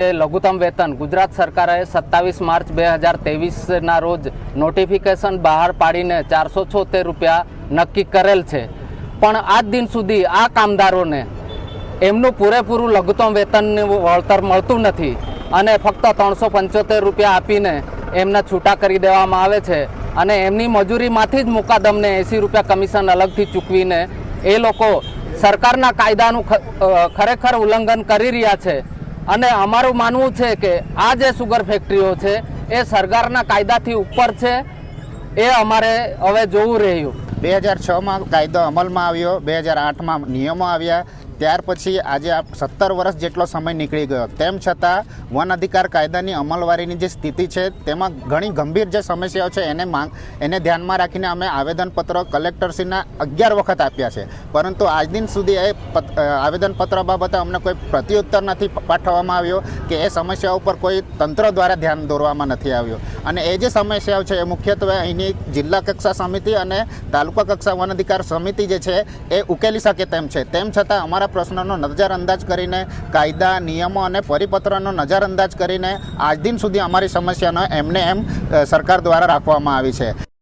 લઘુત્તમ વેતન. ગુજરાત સરકારે સત્તાવીસ માર્ચ બે હજાર તેવીસના રોજ નોટિફિકેશન બહાર પાડીને ચારસો છોતેર રૂપિયા નક્કી કરેલ છે. પણ આજ દિન સુધી આ કામદારોને એમનું પૂરેપૂરું લઘુત્તમ વેતનનું વળતર મળતું નથી અને ફક્ત ત્રણસો પંચોતેર રૂપિયા આપીને એમને છૂટા કરી દેવામાં આવે છે અને એમની મજૂરીમાંથી જ મુકાદમને એંસી રૂપિયા કમિશન અલગથી ચૂકવીને એ લોકો સરકારના કાયદાનું ખરેખર ઉલ્લંઘન કરી રહ્યા છે. અને અમારું માનવું છે કે આ જે સુગર ફેક્ટરીઓ છે, એ સરકારના કાયદાથી ઉપર છે. એ અમારે હવે જોવું રહ્યું. બે હજાર છમાં કાયદો અમલમાં આવ્યો, બે હજાર આઠમાં નિયમો આવ્યા. ત્યાર પછી આજે સત્તર વર્ષ જેટલો સમય નીકળી ગયો. તેમ છતાં, વન અધિકાર કાયદાની અમલવારીની જે સ્થિતિ છે, તેમાં ઘણી ગંભીર જે સમસ્યાઓ છે, એને માંગ, એને ધ્યાનમાં રાખીને અમે આવેદનપત્રો કલેક્ટરશ્રીના અગિયાર વખત આપ્યા છે. પરંતુ આજ દિન સુધી એ આવેદનપત્ર બાબતે અમને કોઈ પ્રત્યુત્તર નથી પાઠવવામાં આવ્યો કે એ સમસ્યા ઉપર કોઈ તંત્ર દ્વારા ધ્યાન દોરવામાં નથી આવ્યું. અને એ જે સમસ્યાઓ છે, એ મુખ્યત્વે અહીંની જિલ્લા કક્ષા સમિતિ અને તાલુકા કક્ષા વન અધિકાર સમિતિ જે છે, એ ઉકેલી શકે તેમ છે. તેમ છતાં અમારા પ્રશ્નનો નજરઅંદાજ કરીને, કાયદા, નિયમો અને પરિપત્રનો નજરઅંદાજ કરીને, આજ દિન સુધી અમારી સમસ્યાનો એમને એમ સરકાર દ્વારા રાખવામાં આવી છે.